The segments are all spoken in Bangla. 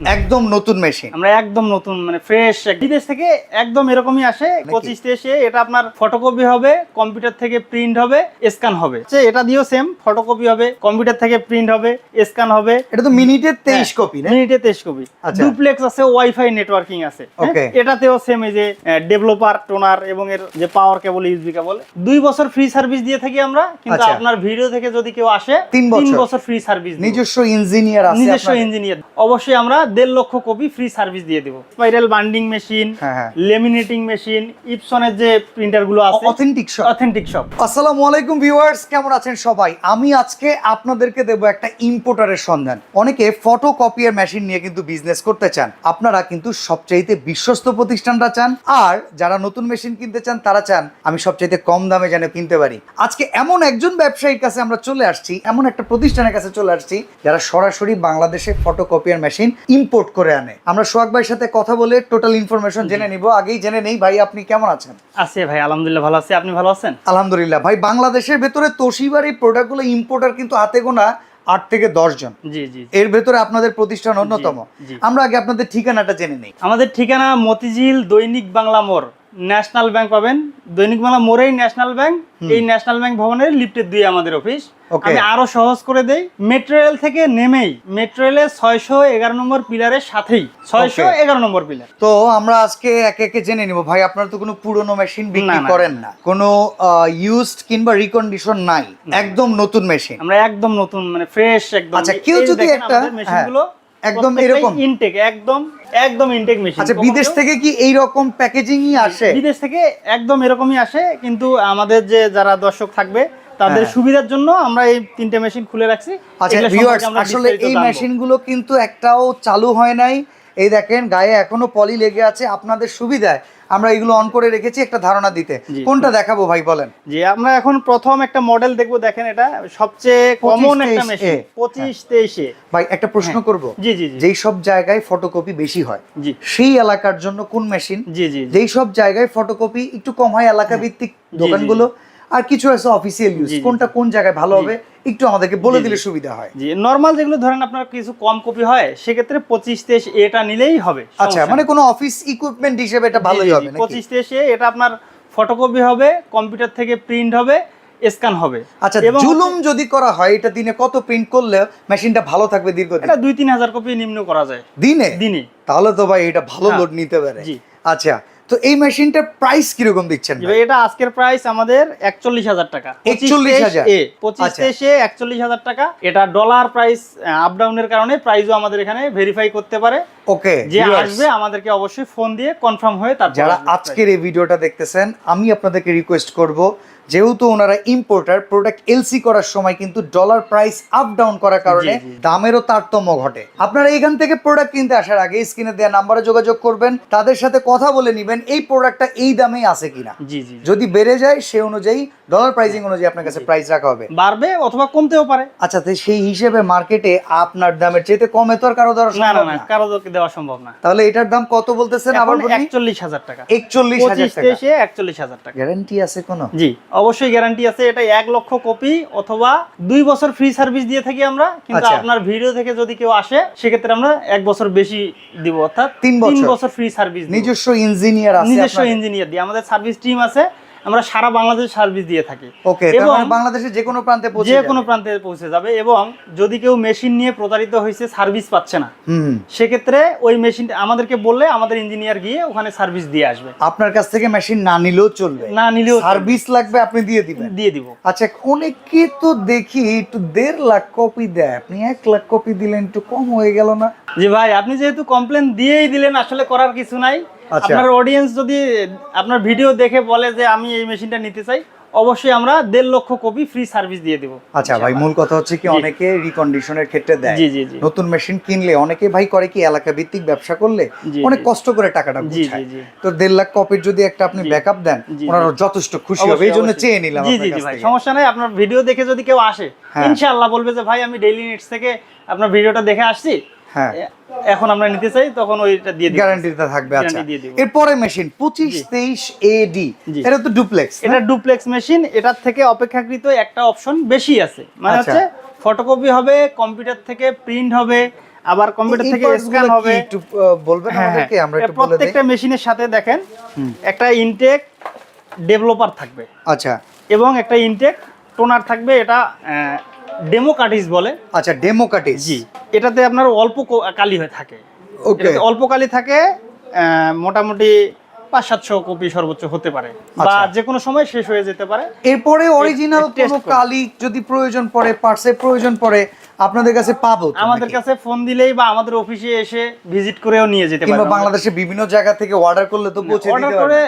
একদম নতুন মেশিন আমরা একদম নতুন মানে ফ্রেশ বিদেশ থেকে একদম এরকমই আসে পঁচিশ এসে এটা আপনার ফটোকপি হবে কম্পিউটার থেকে প্রিন্ট হবে স্ক্যান হবে। এটা দিয়েও সেম ফটোকপি হবে কম্পিউটার থেকে প্রিন্ট হবে স্ক্যান হবে। এটা তো মিনিটে তেইশ হ্যাঁ, কপি মিনিটে তেইশ কপি আচ্ছা। ডুপ্লেক্স আছে ওয়াইফাই নেটওয়ার্কিং আছে হ্যাঁ, এটাতেও সেম এই যে ডেভেলপার টোনার এবং এর যে পাওয়ার কেবল ইউজবি কেবল দুই বছর ফ্রি সার্ভিস দিয়ে থাকি আমরা কিন্তু আচ্ছা। আপনার ভিডিও থেকে যদি কেউ আসে তিন বছর। বছর ফ্রি সার্ভিস নিজস্ব ইঞ্জিনিয়ার নিজস্ব ইঞ্জিনিয়ার অবশ্যই আমরা দেড় লক্ষ কপি ফ্রি সার্ভিস দিয়ে দেবো। Spiral binding machine. Laminating machine ইপসনের যে প্রিন্টারগুলো আছে অথেন্টিক সব অথেন্টিক সব আসসালামু আলাইকুম ভিউয়ার্স কেমন আছেন সবাই? আমি আজকে আপনাদেরকে দেব একটা ইম্পোর্টারের সন্ধান। অনেকে ফটোকপিয়ার মেশিন নিয়ে কিন্তু বিজনেস করতে চান। আপনারা কিন্তু সবচাইতে বিশ্বস্ত প্রতিষ্ঠানটা চান। আর যারা নতুন মেশিন কিনতে চান তারা চান আমি সবচাইতে কম দামে যেন কিনতে পারি। আজকে এমন একজন ব্যবসায়ীর কাছে আমরা চলে আসছি এমন একটা প্রতিষ্ঠানের কাছে চলে আসছি যারা সরাসরি বাংলাদেশে ফটোকপিয়ার মেশিন ইম্পোর্ট করে আনে। আমরা সোহাগ ভাইয়ের সাথে কথা বলে টোটাল ইনফরমেশন জেনে নিব। আগেই জেনে নেই ভাই আপনি কেমন আছেন? আছে ভাই আলহামদুলিল্লাহ ভালো আছে। আপনি ভালো আছেন? আলহামদুলিল্লাহ। ভাই বাংলাদেশের ভেতরে তোশিবার এই প্রোডাক্টগুলো ইম্পোর্টার কিন্তু হাতে গোনা আট থেকে দশ জন। এর ভেতরে আপনাদের প্রতিষ্ঠান অন্যতম। আমরা আগে আপনাদের ঠিকানাটা জেনে নেই। আমাদের ঠিকানা মতিঝিল দৈনিক বাংলা মোড়। ন্যাশনাল ব্যাংক পাবেন। দৈনিক বাংলা মোড়েই ন্যাশনাল ব্যাংক। এই ন্যাশনাল ব্যাংক ভবনের লিফটের দুই আমাদের অফিস। আমি আরও সহজ করে দেই। মেট্রো রেল থেকে নেমেই মেট্রো রেলের ছয়শো এগারো নম্বর পিলারের সাথেই ছয়শো এগারো নম্বর পিলার। তো আমরা আজকে একে একে জেনে নিব। ভাই আপনারা তো কোনো পুরনো মেশিন বিক্রি। করেন না। কোনো ইউজড কিংবা রিকন্ডিশন নাই। একদম নতুন মেশিন। আমরা একদম নতুন মানে ফ্রেশ একদম। আচ্ছা, কেউ যদি একটা- মেশিনগুলো হ্যাঁ, একদম এরকম? ইনটেক একদম একদম ইনটেক মেশিন আচ্ছা বিদেশ থেকে কি এই রকম প্যাকেজিংই আসে বিদেশ থেকে একদম এরকমই আসে কিন্তু আমাদের যে যারা দর্শক থাকবে তাদের হ্যাঁ। সুবিধার জন্য আমরা এই তিনটে মেশিন খুলে রাখছি আচ্ছা ভিউয়ার্স আসলে এই। মেশিনগুলো কিন্তু একটাও চালু হয় নাই এই দেখেন গায়ে এখনও পলি লেগে আছে আপনাদের সুবিধায় আমরা এগুলো অন করে রেখেছি একটা ধারণা দিতে। কোনটা দেখাবো ভাই বলেন। যে আমরা এখন প্রথম একটা মডেল দেখব দেখেন এটা। সবচেয়ে কমন একটা মেশিন এ। পঁচিশ তেইশে। ভাই একটা প্রশ্ন করব। জি জি জি। যেই সব জায়গায় ফটোকপি বেশি হয় জি। সেই এলাকার জন্য কোন মেশিন জি জি জি। যেই সব জায়গায় ফটোকপি একটু কম হয় এলাকা ভিত্তিক জি, দোকানগুলো আর কিছু আছে অফিসিয়াল ইউজ। কোনটা কোন জায়গায় ভালো হবে একটু আমাদেরকে বলে। দিলে সুবিধা হয়। জি নর্মাল যেগুলো ধরেন আপনার কিছু কম কপি হয় সেক্ষেত্রে পঁচিশ তেইশ এটা নিলেই হবে আচ্ছা মানে কোনো অফিস ইকুইপমেন্ট হিসেবে এটা ভালোই হবে পঁচিশ তেইশে এটা আপনার ফটোকপি হবে কম্পিউটার থেকে প্রিন্ট হবে স্ক্যান হবে। আচ্ছা এবং জুলুম যদি করা হয় এটা দিনে কত প্রিন্ট করলে মেশিনটা ভালো থাকবে দীর্ঘদিন? এটা দুই তিন হাজার কপি নিম্ন করা যায়। দিনে? দিনে। তাহলে তো ভাই এটা ভালো হ্যাঁ। লোড নিতে পারে। জি। আচ্ছা তো এই মেশিনটার প্রাইস কীরকম দিচ্ছেন এটা আজকের প্রাইস আমাদের একচল্লিশ হাজার টাকা। 41,000 এ পঁচিশ আচ্ছা। তেইশে একচল্লিশ হাজার টাকা। এটা ডলার প্রাইস আপ ডাউনের কারণে প্রাইসও আমাদের এখানে ভেরিফাই করতে পারে। ওকে যে আসবে আমাদেরকে অবশ্যই ফোন দিয়ে কনফার্ম হয়ে তারপর যারা আজকের এই ভিডিওটা দেখতেছেন আমি আপনাদেরকে রিকোয়েস্ট করব যেহেতু ওনারা ইম্পোর্টার প্রোডাক্ট এলসি করার সময় কিন্তু ডলার প্রাইস আপ ডাউন করার কারণে। দামেরও তারতম্য ঘটে। আপনারা এখান থেকে প্রোডাক্ট কিনতে আসার আগে স্ক্রিনে দেওয়া নাম্বারে যোগাযোগ করবেন তাদের সাথে কথা বলে নেবেন এই প্রোডাক্টটা এই দামেই আছে কিনা। যদি বেড়ে যায় সে অনুযায়ী ডলার প্রাইসিং অনুযায়ী আপনার কাছে প্রাইস রাখা হবে। বাড়বে অথবা কমতেও পারে। আচ্ছা সেই হিসেবে মার্কেটে আপনার দামের চেয়ে কমে তো আর কারও না না কারও দেওয়া সম্ভব না। তাহলে এটার দাম কত বলতেছেন আবার বলি একচল্লিশ হাজার টাকা। একচল্লিশ হাজার পঁচিশ টাকা। তেইশে একচল্লিশ হাজার টাকা। গ্যারান্টি আছে কোনো? জি অবশ্যই গ্যারান্টি আছে। এটা এক লক্ষ কপি অথবা দুই বছর ফ্রি সার্ভিস দিয়ে থাকি আমরা। কিন্তু আচ্ছা। আপনার ভিডিও থেকে যদি কেউ আসে সেক্ষেত্রে আমরা এক বছর বেশি দিব অর্থাৎ তিন বছর। বছর ফ্রি সার্ভিস নিজস্ব ইঞ্জিনিয়ার আছে নিজস্ব ইঞ্জিনিয়ার দিয়ে। আমাদের সার্ভিস টিম আছে। আমরা সারা বাংলাদেশ সার্ভিস দিয়ে থাকি। ওকে এবং বাংলাদেশের যে কোনো প্রান্তে যে কোনো প্রান্তে পৌঁছে যাবে এবং যদি কেউ মেশিন নিয়ে প্রতারিত হয়েছে সার্ভিস পাচ্ছে না। সেক্ষেত্রে ওই মেশিনটা আমাদেরকে বললে আমাদের ইঞ্জিনিয়ার গিয়ে ওখানে সার্ভিস দিয়ে আসবে। আপনার কাছ থেকে মেশিন না নিলেও চলবে। না নিলেও সার্ভিস লাগবে আপনি দিয়ে দিবেন। দিয়ে দিব। আচ্ছা অনেকে তো দেখি একটু দেড় লাখ কপি দেয়। আপনি এক লাখ কপি দিলেন একটু কম হয়ে গেল না? জি ভাই আপনি যেহেতু কমপ্লেন দিয়েই দিলেন আসলে করার কিছু নাই। আপনার অডিয়েন্স যদি আপনার ভিডিও দেখে বলে যে আমি এই মেশিনটা নিতে চাই অবশ্যই আমরা দেড় লক্ষ কপি ফ্রি সার্ভিস দিয়ে দেবো। আচ্ছা ভাই মূল কথা হচ্ছে কি অনেকে রিকন্ডিশনের ক্ষেত্রে দেয়। জি জি নতুন মেশিন কিনলে অনেকে ভাই করে কি এলাকা ভিত্তিক ব্যবসা করলে অনেক কষ্ট করে টাকাটা জি তো দেড় লাখ কপির যদি একটা আপনি ব্যাকআপ দেন ওনারা যথেষ্ট খুশি হবে। এই জন্য চেয়ে নিলাম জি আপনার জি ভাই। সমস্যা নাই আপনার ভিডিও দেখে যদি কেউ আসে হ্যাঁ। ইনশাআল্লাহ বলবে যে ভাই আমি ডেইলি নিডস থেকে আপনার ভিডিওটা দেখে আসছি। হ্যাঁ। এখন আমরা নিতে চাই তখন ওইটা দিয়ে দিই গ্যারান্টিটা থাকবে আচ্ছা। এরপরে মেশিন পঁচিশ জি। তেইশ এডি এটা তো ডুপ্লেক্স এটা ডুপ্লেক্স মেশিন এটার থেকে অপেক্ষাকৃত একটা অপশন বেশি আছে। মানে আচ্ছা। হচ্ছে ফটোকপি হবে কম্পিউটার থেকে প্রিন্ট হবে আবার কম্পিউটার থেকে স্ক্যান হবে। একটু বলবেন হ্যাঁ, আমাদেরকে? হ্যাঁ। আমরা একটু বলে প্রত্যেকটা মেশিনের সাথে দেখেন একটা ইনটেক ডেভেলপার থাকবে। আচ্ছা। এবং একটা ইনটেক টোনার থাকবে এটা ডেমো কাটিস বলে। আচ্ছা ডেমোক্রেটিস। জি এটাতে আপনার অল্প কালি হয়ে থাকে। ওকে। অল্প কালি থাকে মোটামুটি পাঁচ সাতশো কপি সর্বোচ্চ হতে পারে। বা আচ্ছা। যে কোনো সময় শেষ হয়ে যেতে পারে। এরপরে অরিজিনাল কোনো কালি যদি প্রয়োজন পড়ে পার্সের প্রয়োজন পড়ে আপনাদের কাছে পাবো আমাদের কাছে ফোন দিলেই বা আমাদের অফিসে এসে ভিজিট করেও নিয়ে যেতে পারে পারবে। বাংলাদেশে বিভিন্ন জায়গা থেকে অর্ডার করলে তো পৌঁছে অর্ডার দিতে করে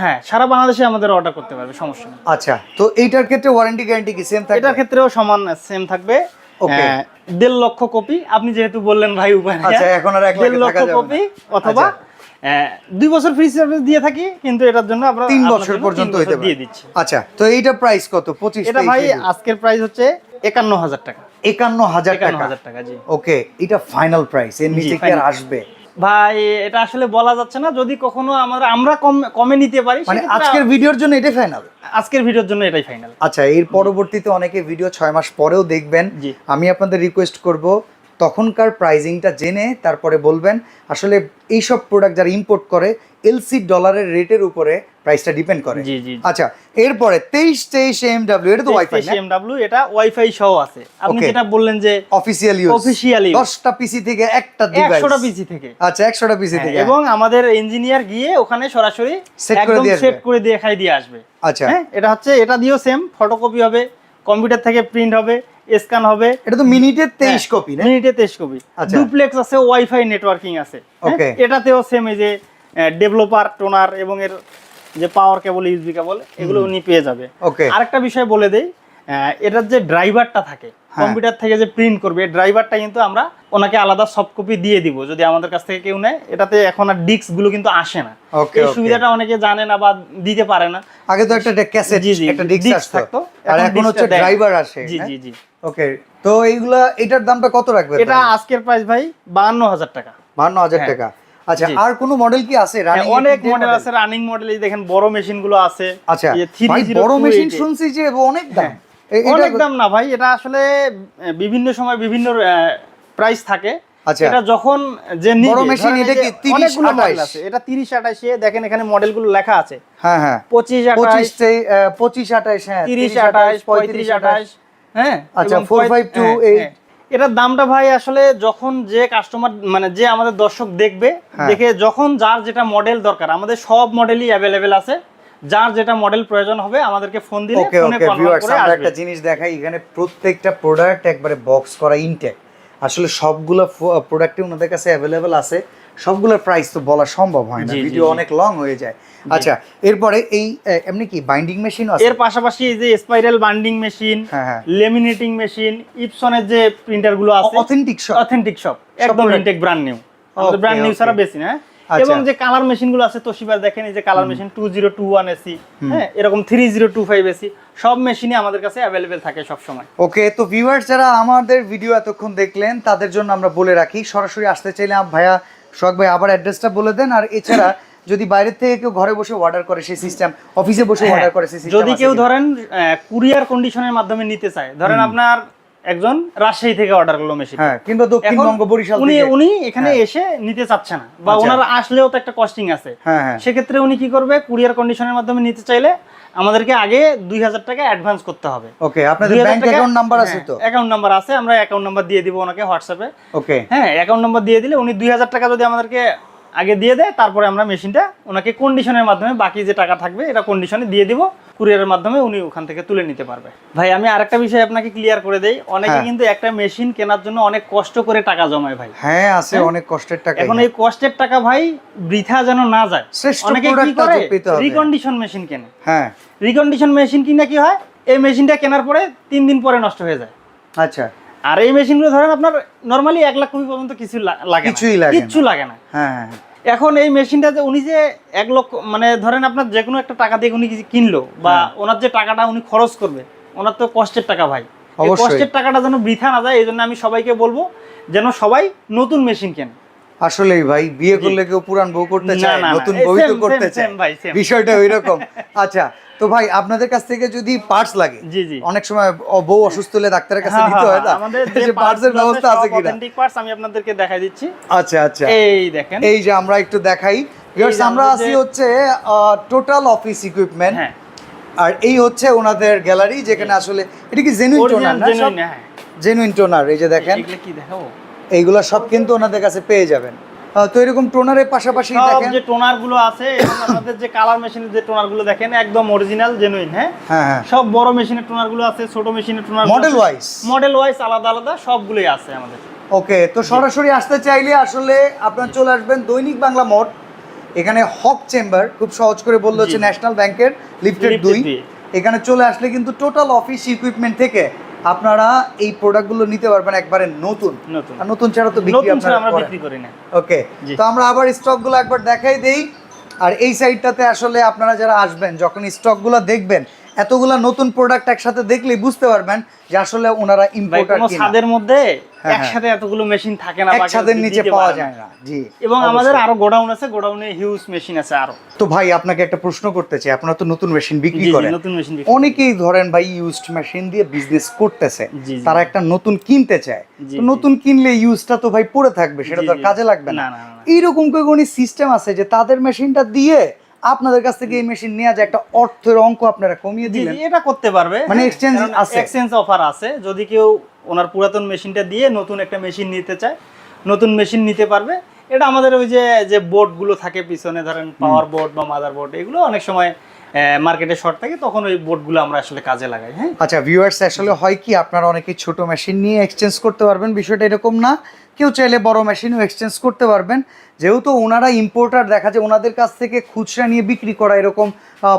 হ্যাঁ সারা বাংলাদেশে আমাদের অর্ডার করতে পারবে সমস্যা নেই। আচ্ছা তো এইটার ক্ষেত্রে ওয়ারেন্টি গ্যারান্টি কি সেম থাকে এটার ক্ষেত্রেও সমান সেম থাকবে। Okay. আহ, দেড় লক্ষ কপি আপনি যেহেতু বললেন ভাই উপায় আচ্ছা, এখন আর এক লক্ষ কপি অথবা আচ্ছা। দুই বছর ফ্রি সার্ভিস দিয়ে থাকি কিন্তু এটার জন্য আমরা তিন বছর পর্যন্ত হইতে দিয়ে দিচ্ছি। আচ্ছা তো এইটা প্রাইস কত? পঁচিশ এটা ভাই আজকের প্রাইস হচ্ছে একান্ন হাজার টাকা। একান্ন হাজার টাকা। টাকা জি। ওকে এটা ফাইনাল প্রাইস এর নিচে কি আর আসবে? ভাই এটা আসলে বলা যাচ্ছে না। যদি কখনো আমরা আমরা কম কমে নিতে পারি মানে আজকের ভিডিওর জন্য এটাই ফাইনাল আজকের ভিডিওর জন্য এটাই ফাইনাল আচ্ছা এর পরবর্তীতে অনেকে ভিডিও ছয় মাস পরেও দেখবেন। আমি আপনাদের রিকোয়েস্ট করব তখনকার প্রাইজিংটা জেনে তারপরে বলবেন আসলে এইসব প্রোডাক্ট যারা ইম্পোর্ট করে এলসি ডলারের রেটের উপরে প্রাইসটা ডিপেন্ড করে। জি, জি। আচ্ছা এরপরে তেইশ তেইশ এমডাব্লিউ এটা তো ওয়াইফাই না? এমডব্লিউ এটা ওয়াইফাই সহ আছে। আপনি যেটা বললেন যে অফিসিয়াল ইউজ use। দশটা পিসি থেকে একটা ডিভাইস একশোটা পিসি থেকে। আচ্ছা একশোটা পিসি থেকে। এবং আমাদের ইঞ্জিনিয়ার গিয়ে ওখানে সরাসরি একদম দিয়ে সেট করে দিয়ে খাই দিয়ে আসবে। আচ্ছা। হ্যাঁ এটা হচ্ছে এটা দিয়েও সেম ফটোকপি হবে কম্পিউটার থেকে প্রিন্ট হবে। স্ক্যান হবে। এটা তো মিনিটে তেইশ হ্যাঁ, কপি না? মিনিটে তেইশ কপি। ডুপ্লেক্স আছে ওয়াইফাই নেটওয়ার্কিং আছে। হ্যাঁ, এটাতেও সেম এই যে ডেভেলপার টোনার এবং এর যে পাওয়ার কেবল ইউজবি কেবল এগুলো উনি পেয়ে যাবে. আরেকটা বিষয় বলে দেই এটার যে ড্রাইভারটা থাকে হ্যাঁ। কম্পিউটার থেকে যে প্রিন্ট করবে ড্রাইভারটা কিন্তু আমরা ওনাকে আলাদা সফট কপি দিয়ে দিব যদি আমাদের কাছ থেকে কেউ নেয়। এটাতে এখন আর ডিস্কগুলো কিন্তু আসে না। এই সুবিধাটা অনেকে জানে না বা দিতে পারে না। আগে তো একটা ক্যাসেট একটা ডিস্ক আসতো। থাকতো, আর এখন হচ্ছে ড্রাইভার আসে জি হ্যাঁ? জি জি। ওকে তো এইগুলা এটার দামটা কত রাখবে এটা আজকের প্রাইস ভাই বাহান্ন হাজার টাকা। বান্ন হাজার হ্যাঁ। টাকা। আচ্ছা আর কোনো মডেল কি আছে? হ্যাঁ, running অনেক মডেল আছে রানিং মডেল এই দেখেন বড় মেশিনগুলো আছে। আচ্ছা এই যে ভাই 3028 বড় মেশিন শুনছি যে অনেক দাম। হ্যাঁ। এ- অনেক দাম না ভাই এটা আসলে বিভিন্ন সময় বিভিন্ন প্রাইস থাকে। আচ্ছা। এটা যখন যে বড় এই এটা কি 30, 28? আছে এটা তিরিশ আঠাশে দেখেন এখানে মডেলগুলো লেখা আছে। হ্যাঁ হ্যাঁ। পঁচিশ পঁচিশ আঠাশ তে- আহ, পঁচিশ আঠাশ হ্যাঁ তিরিশ আঠাশ পঁয়ত্রিশ আঠাশ হ্যাঁ? আচ্ছা, এবং 452, হ্যাঁ, হ্যাঁ। এটার দামটা ভাই আসলে যখন যে কাস্টমার মানে যে আমাদের দর্শক দেখবে হ্যাঁ। দেখে যখন যার যেটা মডেল দরকার আমাদের সব মডেলই অ্যাভেলেবেল আছে। যার যেটা মডেল প্রয়োজন হবে আমাদেরকে ফোন দিলে ফোনে কনফার্ম ভিউয়ার্স করে আমরা আসবে। একটা জিনিস দেখাই এখানে প্রত্যেকটা প্রোডাক্ট একবারে বক্স করা ইনটেক আসলে সবগুলো প্রোডাক্টই ওনাদের কাছে অ্যাভেলেবেল আছে। সবগুলোর প্রাইস তো বলা সম্ভব হয় না ভিডিও অনেক লং হয়ে যায়। আচ্ছা এরপরে এই এমনি কি বাইন্ডিং মেশিন আছে? এর পাশাপাশি এই যে spiral binding machine. Laminating machine ইপসনের যে প্রিন্টারগুলো আছে অথেন্টিক সব অথেন্টিক সব একদম ইনটেক ব্র্যান্ড নিউ আমাদের ব্র্যান্ড নিউ. ছাড়া বেশি না হ্যাঁ? আচ্ছা। এবং যে কালার মেশিনগুলো আছে তোশিবার দেখেন এই যে colour machine two zero two one AC হ্যাঁ? এরকম three zero two five AC সব মেশিনই আমাদের কাছে অ্যাভেলেবেল থাকে সব সময় ওকে তো ভিউয়ার্স যারা আমাদের ভিডিও এতক্ষণ দেখলেন তাদের জন্য আমরা বলে রাখি সরাসরি আসতে চাইলে ভাইয়া সোহাগ ভাই আবার অ্যাড্রেসটা বলে দেন। আর এছাড়া যদি বাইরের থেকে কেউ ঘরে বসে অর্ডার করে সেই সিস্টেম অফিসে বসে অর্ডার করে সেই সিস্টেম হ্যাঁ, যদি কেউ ধরেন কুরিয়ার কন্ডিশনের মাধ্যমে নিতে চায় ধরেন আপনার একজন রাজশাহী থেকে অর্ডার করল মেশিন হ্যাঁ কিংবা দক্ষিণবঙ্গ বরিশাল উনি উনি এখানে এসে নিতে চাচ্ছে না বা আচ্ছা। ওনার আসলেও তো একটা কস্টিং আছে। হ্যাঁ হ্যাঁ। সেক্ষেত্রে উনি কি করবে? কুরিয়ার কন্ডিশনের মাধ্যমে নিতে চাইলে আমাদেরকে আগে দুই হাজার টাকা অ্যাডভান্স করতে হবে। ওকে আপনাদের ব্যাংক অ্যাকাউন্ট নাম্বার আছে তো? অ্যাকাউন্ট নাম্বার আছে আমরা অ্যাকাউন্ট নাম্বার দিয়ে দিব ওনাকে হোয়াটসঅ্যাপে ওকে। হ্যাঁ অ্যাকাউন্ট নাম্বার দিয়ে দিলে উনি দুই হাজার টাকা যদি আমাদেরকে আগে দিয়ে দেয় তারপরে আমরা মেশিনটা ওনাকে কন্ডিশনের মাধ্যমে বাকি যে টাকা থাকবে এটা কন্ডিশনে দিয়ে দিব। কুরিয়ারের মাধ্যমে উনি ওখান থেকে তুলে নিতে পারবে। ভাই আমি আরেকটা বিষয় আপনাকে ক্লিয়ার করে দেই। অনেকে হ্যাঁ। কিন্তু একটা মেশিন কেনার জন্য অনেক কষ্ট করে টাকা জমায় ভাই। হ্যাঁ আছে অনেক কষ্টের টাকা এখন এই কষ্টের টাকা ভাই বৃথা যেন না যায়। অনেকে কি করে। রিকন্ডিশন মেশিন কেনে। হ্যাঁ। রিকন্ডিশন মেশিন কিনা কি হয়? এই মেশিনটা কেনার পরে তিন দিন পরে নষ্ট হয়ে যায়। আচ্ছা। আর এই মেশিনগুলো ধরেন আপনার নর্মালি এক লাখ কপি পর্যন্ত কিছু লাগে। কিছুই লাগে না। কিচ্ছু লাগে না। হ্যাঁ হ্যাঁ হ্যাঁ। এখন এই মেশিনটা যে উনি যে এক লক্ষ মানে ধরেন আপনার যে কোনো একটা টাকা দিয়ে উনি কিনলো বা হ্যাঁ। ওনার যে টাকাটা উনি খরচ করবে ওনার তো কষ্টের টাকা ভাই কষ্টের টাকাটা যেন বৃথা না যায় এই জন্য আমি সবাইকে বলব যেন সবাই নতুন মেশিন কেনে আসলেই ভাই বিয়ে করলে কেউ পুরান বউ করতে চায়। নতুন বই তো করতে চায়. বিষয়টা ওই রকম আচ্ছা তো ভাই আপনাদের কাছ থেকে যদি পার্টস লাগে জি জি। অনেক সময় বউ অসুস্থ হলে ডাক্তারের কাছে হ্যাঁ, নিতে হয় না হ্যাঁ, আমাদের যে পার্টসের ব্যবস্থা আছে কিনা? অথেন্টিক পার্টস আমি আপনাদেরকে দেখাই দিচ্ছি। আচ্ছা আচ্ছা। এই দেখেন। এই যে আমরা একটু দেখাই। যে আমরা আছি হচ্ছে টোটাল অফিস ইকুইপমেন্ট হ্যাঁ। আর এই হচ্ছে ওনাদের গ্যালারি যেখানে আসলে এটা কি জেনুইন টোনার না? জেনুইন হ্যাঁ। জেনুইন টোনার এই যে দেখেন। এগুলো কি দেখাবো? এইগুলো সব কিন্তু ওনাদের কাছে পেয়ে যাবেন। তো এরকম টোনারের পাশাপাশি দেখেন। যে টোনারগুলো আছে এবং আপনাদের যে কালার মেশিনের যে টোনারগুলো দেখেন একদম অরিজিনাল জেনুইন হ্যাঁ? হ্যাঁ হ্যাঁ। সব বড় মেশিনের টোনারগুলো আছে ছোট মেশিনের toner model wise model wise আলাদা আলাদা সবগুলোই আছে আমাদের। ওকে তো সরাসরি আসতে চাইলে আসলে আপনার চলে আসবেন দৈনিক বাংলা মোড়। এখানে হক চেম্বার খুব সহজ করে বলল হচ্ছে ন্যাশনাল ব্যাংকের লিফটেড দুই। এখানে চলে আসলে কিন্তু টোটাল অফিস ইকুইপমেন্ট থেকে আপনারা এই প্রোডাক্টগুলো নিতে পারবেন একবারে নতুন। নতুন। আর নতুন ছাড়া তো বিক্রি আমরা বিক্রি করি না। ওকে তো আমরা আবার স্টকগুলো একবার দেখাই দেই। আর এই সাইডটাতে আসলে আপনারা যারা আসবেন যখন স্টকগুলো দেখবেন এতগুলা নতুন প্রোডাক্ট একসাথে দেখলেই বুঝতে পারবেন যে আসলে ওনারা ইম্পোর্টার কোনো ছাদের মধ্যে হ্যাঁ। একসাথে এতগুলো মেশিন থাকে না কেউ নিচে পাওয়া যায় না জি এবং আমাদের আরও গোডাউন আছে গোডাউনে হিউজ মেশিন আছে আরও। তো ভাই আপনাকে একটা প্রশ্ন করতে চাই আপনারা তো নতুন মেশিন বিক্রি করেন। নতুন মেশিন অনেকেই ধরেন ভাই ইউজড মেশিন দিয়ে বিজনেস করতেছে। তারা একটা নতুন কিনতে চায়। তো নতুন কিনলে ইউজটা তো ভাই পড়ে থাকবে সেটা তো আর কাজে লাগবে না। এইরকম কোনো সিস্টেম আছে যে তাদের মেশিনটা দিয়ে আপনাদের কাছ থেকে এই মেশিন নেওয়া যায় একটা অর্থের অঙ্ক আপনারা কমিয়ে দিলেন। এটা করতে পারবে। মানে এক্সচেঞ্জ আছে? এক্সচেঞ্জ অফার আছে। যদি কেউ ওনার পুরাতন মেশিনটা দিয়ে নতুন একটা মেশিন নিতে চায় নতুন মেশিন নিতে পারবে। এটা আমাদের ওই যে যে বোর্ডগুলো থাকে পিছনে ধরেন পাওয়ার বোর্ড বা মাদার বোর্ড এগুলো অনেক সময় মার্কেটে শর্ট থাকে তখন ওই বোর্ডগুলো আমরা আসলে কাজে লাগাই হ্যাঁ? আচ্ছা ভিউয়ার্স আসলে হয় কি আপনারা অনেকে ছোট মেশিন নিয়ে এক্সচেঞ্জ করতে পারবেন বিষয়টা এরকম না। কেউ চাইলে বড় মেশিনও এক্সচেঞ্জ করতে পারবেন। যেহেতু ওনারা ইম্পোর্টার দেখা যায় ওনাদের কাছ থেকে খুচরা নিয়ে বিক্রি করা এরকম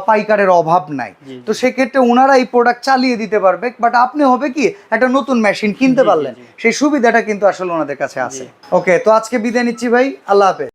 পাইকারের অভাব নাই। তো সেক্ষেত্রে ওনারা এই প্রোডাক্ট চালিয়ে দিতে পারবে বাট আপনি হবে কি একটা নতুন মেশিন কিনতে পারলেন। সেই সুবিধাটা কিন্তু আসলে ওনাদের কাছে আছে। ওকে তো আজকে বিদায় নিচ্ছি ভাই আল্লাহ হাফেজ।